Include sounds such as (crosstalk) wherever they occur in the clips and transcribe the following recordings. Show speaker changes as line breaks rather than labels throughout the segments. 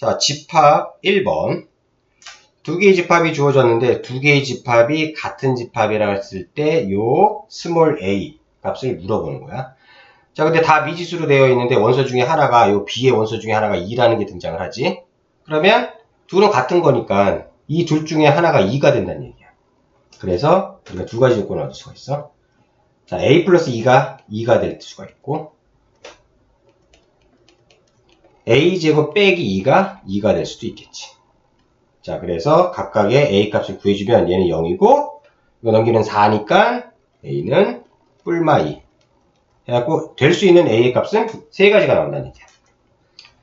자, 집합 1번. 두 개의 집합이 주어졌는데 두 개의 집합이 같은 집합이라고 했을 때 요 스몰 a 값을 물어보는 거야. 자, 근데 다 미지수로 되어 있는데 원소 중에 하나가 요 b의 원소 중에 하나가 2라는 게 등장을 하지. 그러면 둘은 같은 거니까 이 둘 중에 하나가 2가 된다는 얘기야. 그래서 우리가 두 가지 조건을 얻을 수가 있어. 자, a 플러스 2가 2가 될 수가 있고 a제곱 빼기 2가 2가 될 수도 있겠지. 자, 그래서 각각의 a 값을 구해주면 얘는 0이고 이거 넘기는 4니까 a는 뿔마 2 해갖고 될 수 있는 a의 값은 세 가지가 나온다는 얘기야.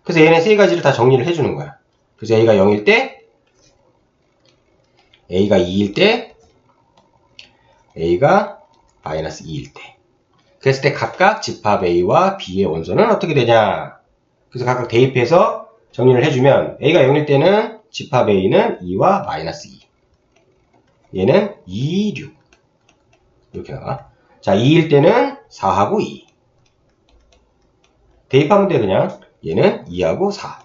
그래서 얘는 세 가지를 다 정리를 해주는 거야. 그래서 a가 0일 때 a가 2일 때 a가 마이너스 2일 때 그랬을 때 각각 집합 a와 b의 원소는 어떻게 되냐 그래서 각각 대입해서 정리를 해주면 a가 0일 때는 집합 a는 2와 마이너스 2 얘는 2, 6 이렇게 나와. 자 2일 때는 4하고 2 대입하면 돼 그냥. 얘는 2하고 4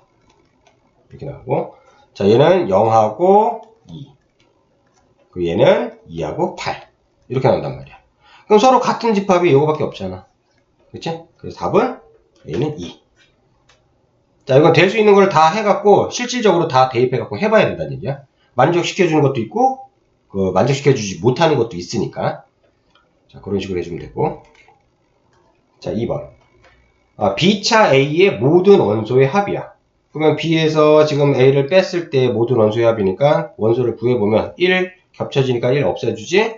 이렇게 나오고. 자 얘는 0하고 2 그리고 얘는 2하고 8 이렇게 나온단 말이야. 그럼 서로 같은 집합이 이거밖에 없잖아. 그치? 그래서 답은 얘는 2 자, 이건 될 수 있는 걸 다 해갖고, 실질적으로 다 대입해갖고 해봐야 된다는 얘기야. 만족시켜주는 것도 있고, 그, 만족시켜주지 못하는 것도 있으니까. 자, 그런 식으로 해주면 되고. 자, 2번. 아, B차 A의 모든 원소의 합이야. 그러면 B에서 지금 A를 뺐을 때 모든 원소의 합이니까, 원소를 구해보면 1 겹쳐지니까 1 없애주지?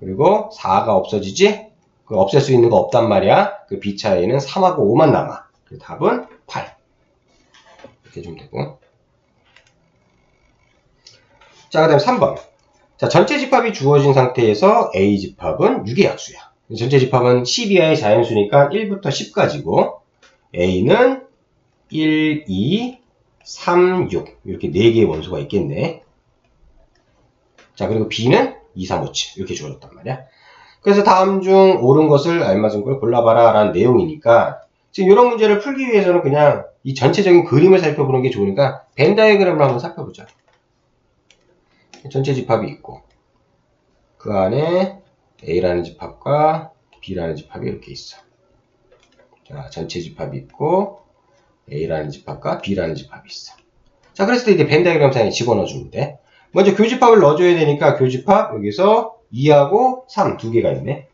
그리고 4가 없어지지? 그 없앨 수 있는 거 없단 말이야. 그 B차 A는 3하고 5만 남아. 그 답은 8. 이렇게 해주면 되고. 자, 그 다음 3번. 자, 전체 집합이 주어진 상태에서 A 집합은 6의 약수야. 전체 집합은 10 이하의 자연수니까 1부터 10까지고, A는 1, 2, 3, 6. 이렇게 4개의 원소가 있겠네. 자, 그리고 B는 2, 3, 5, 7. 이렇게 주어졌단 말이야. 그래서 다음 중 옳은 것을 알맞은 걸 골라봐라 라는 내용이니까, 지금 이런 문제를 풀기 위해서는 그냥 이 전체적인 그림을 살펴보는 게 좋으니까 벤 다이어그램을 한번 살펴보자. 전체 집합이 있고 그 안에 A라는 집합과 B라는 집합이 이렇게 있어. 자, 전체 집합이 있고 A라는 집합과 B라는 집합이 있어. 자, 그랬을 때 이제 벤 다이어그램 상에 집어넣어 주면 돼. 먼저 교집합을 넣어줘야 되니까 교집합 여기서 2하고 3 두 개가 있네.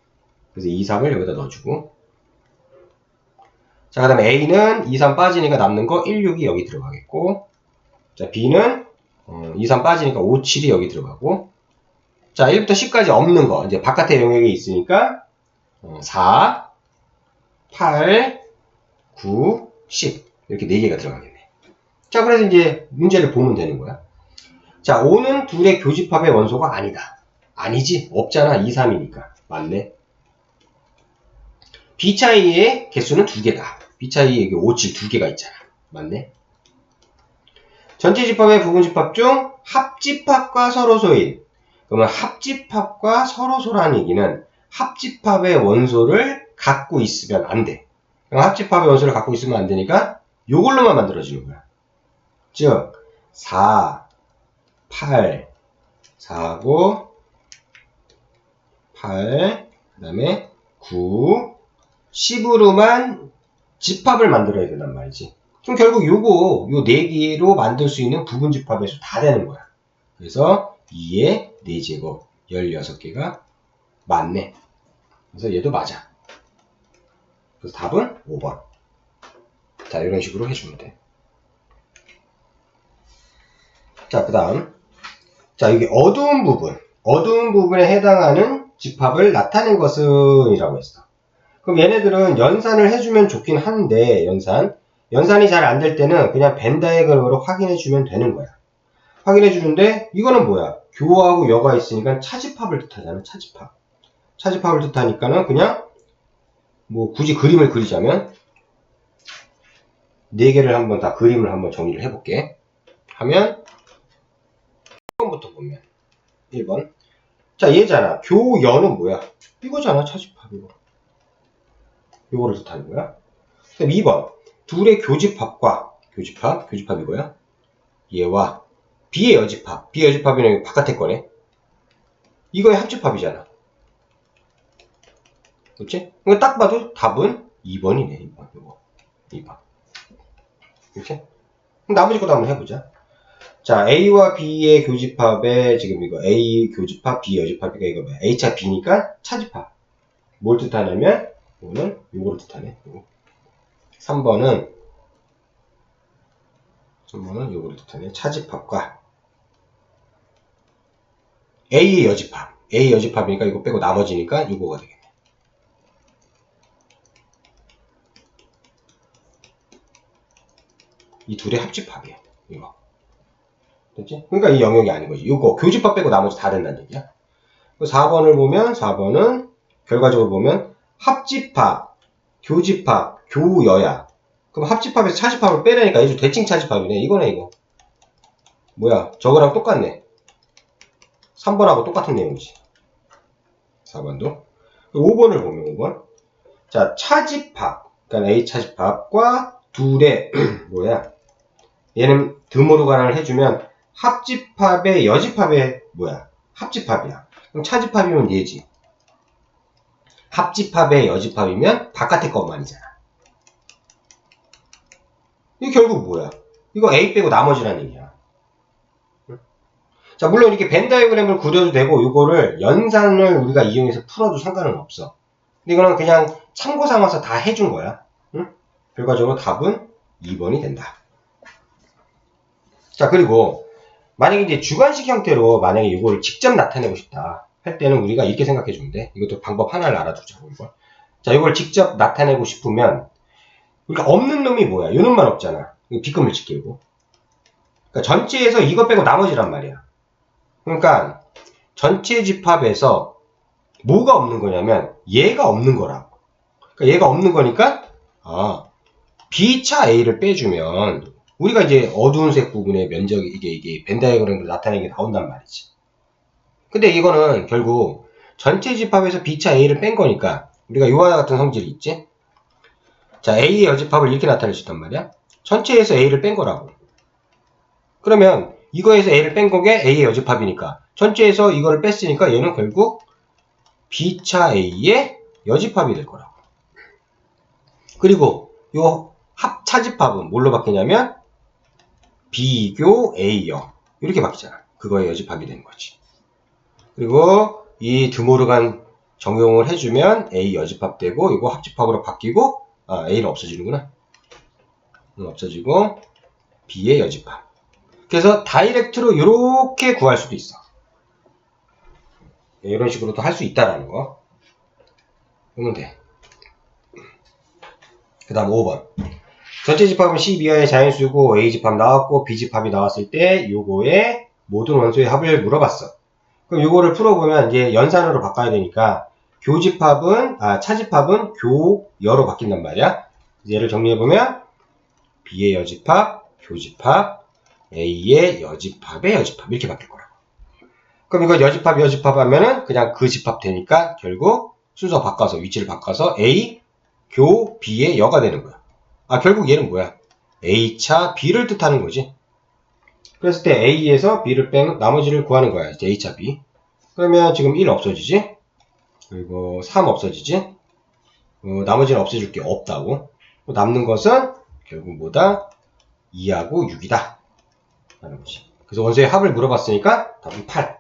그래서 2, 3을 여기다 넣어주고 자, 그 다음에 A는 2, 3 빠지니까 남는 거 1, 6이 여기 들어가겠고, 자, B는 어, 2, 3 빠지니까 5, 7이 여기 들어가고, 자, 1부터 10까지 없는 거, 이제 바깥의 영역이 있으니까, 어, 4, 8, 9, 10. 이렇게 4개가 들어가겠네. 자, 그래서 이제 문제를 보면 되는 거야. 자, 5는 둘의 교집합의 원소가 아니다. 아니지. 없잖아. 2, 3이니까. 맞네. B 차이의 개수는 두 개다. B 차이에 이게 5, 7두 개가 있잖아. 맞네? 전체 집합의 부분 집합 중 합집합과 서로소인. 그러면 합집합과 서로소라는 얘기는 합집합의 원소를 갖고 있으면 안 돼. 합집합의 원소를 갖고 있으면 안 되니까 이걸로만 만들어지는 거야. 즉, 4, 8, 4하고 8, 그 다음에 9, 10으로만 집합을 만들어야 된단 말이지. 그럼 결국 요거, 요 4개로 만들 수 있는 부분 집합의 수 다 되는 거야. 그래서 2의 4제곱 16개가 맞네. 그래서 얘도 맞아. 그래서 답은 5번. 자, 이런 식으로 해주면 돼. 자, 그 다음. 자, 여기 어두운 부분. 어두운 부분에 해당하는 집합을 나타낸 것은 이라고 했어. 그럼 얘네들은 연산을 해주면 좋긴 한데, 연산. 연산이 잘 안 될 때는 그냥 벤 다이어그램으로 확인해 주면 되는 거야. 확인해 주는데, 이거는 뭐야? 교하고 여가 있으니까 차집합을 뜻하잖아, 차집합. 차집합을 뜻하니까는 그냥, 뭐, 굳이 그림을 그리자면, 네 개를 한번 다 그림을 한번 정리를 해볼게. 하면, 1번부터 보면, 1번. 자, 얘잖아. 교연은 뭐야? 이거잖아, 차집합, 이거. 요거를 뜻하는 거야. 그다음 2번. 둘의 교집합과 교집합, 교집합 이거야. 얘와 B의 여집합. B의 여집합이는 바깥에 거네. 이거의 합집합이잖아. 그렇지? 이거 딱 봐도 답은 2번이네. 2번. 이거. 2번. 이렇게? 나머지 것도 한번 해보자. 자, A와 B의 교집합에 지금 이거 A 교집합, B 여집합이니까 이거 뭐야? A차 B니까 차집합. 뭘 뜻하냐면 이거는 요거를 뜻하네. 요거. 3번은 3번은 요거를 뜻하네. 차집합과 A의 여집합. A 여집합이니까 이거 빼고 나머지니까 요거가 되겠네. 이 둘의 합집합이에요. 이거. 됐지? 그러니까 이 영역이 아닌 거지. 이거 교집합 빼고 나머지 다 된다는 얘기야. 4번을 보면 4번은 결과적으로 보면 합집합, 교집합, 교여야. 그럼 합집합에서 차집합을 빼려니까 이제 대칭 차집합이네. 이거네 이거. 뭐야? 저거랑 똑같네. 3번하고 똑같은 내용이지. 4번도. 5번을 보면 5번. 자, 차집합. 그러니까 A 차집합과 둘의 (clears throat) 뭐야? 얘는 듬으로 관할을 해주면 합집합의 여집합의 뭐야? 합집합이야. 그럼 차집합이면 얘지. 합집합의 여집합이면 바깥의 것만이잖아. 이게 결국 뭐야? 이거 A 빼고 나머지란 얘기야. 응? 자, 물론 이렇게 벤 다이어그램을 그려도 되고, 이거를 연산을 우리가 이용해서 풀어도 상관은 없어. 근데 이거는 그냥 참고 삼아서 다 해준 거야. 응? 결과적으로 답은 2번이 된다. 자, 그리고 만약에 이제 주관식 형태로 만약에 이거를 직접 나타내고 싶다 할 때는 우리가 이렇게 생각해 주면 돼. 이것도 방법 하나를 알아두자고 이걸. 자, 이걸 직접 나타내고 싶으면 우리가 없는 놈이 뭐야? 요 놈만 없잖아. 이거 B급을 지키고. 그러니까 전체에서 이것 빼고 나머지란 말이야. 그러니까 전체 집합에서 뭐가 없는 거냐면 얘가 없는 거라고. 그러니까 얘가 없는 거니까 아 B차 A를 빼주면 우리가 이제 어두운 색 부분의 면적이 이게 이게 벤 다이어그램으로 나타내는 게 나온단 말이지. 근데 이거는 결국 전체 집합에서 B차 A를 뺀 거니까 우리가 요와 같은 성질이 있지? 자, A의 여집합을 이렇게 나타낼 수 있단 말이야. 전체에서 A를 뺀 거라고. 그러면 이거에서 A를 뺀 거게 A의 여집합이니까 전체에서 이거를 뺐으니까 얘는 결국 B차 A의 여집합이 될 거라고. 그리고 요 합차집합은 뭘로 바뀌냐면 비교 A형 이렇게 바뀌잖아. 그거의 여집합이 되는 거지. 그리고 이 드모르간 적용을 해주면 A 여집합 되고 이거 합집합으로 바뀌고 아, A는 없어지는구나. 음, 없어지고 B의 여집합. 그래서 다이렉트로 이렇게 구할 수도 있어. 이런 식으로도 할 수 있다라는 거. 그러면 돼. 그 다음 5번. 전체 집합은 12화의 자연수고 A집합 나왔고 B집합이 나왔을 때 요거의 모든 원소의 합을 물어봤어. 그럼 요거를 풀어보면 이제 연산으로 바꿔야 되니까 교집합은 아 차집합은 교여로 바뀐단 말이야. 얘를 정리해보면 B의 여집합, 교집합, A의 여집합의 여집합 이렇게 바뀔 거라고. 그럼 이거 여집합 여집합 하면은 그냥 그 집합 되니까 결국 순서 바꿔서 위치를 바꿔서 A 교 B의 여가 되는 거야. 아 결국 얘는 뭐야? A차 B를 뜻하는 거지. 그랬을 때 A에서 B를 뺀 나머지를 구하는 거야. 이제 A차 B. 그러면 지금 1 없어지지? 그리고 3 없어지지? 어, 나머지는 없애줄 게 없다고. 남는 것은 결국 뭐다? 2하고 6이다. 라는 거지. 그래서 원소의 합을 물어봤으니까 답은 8.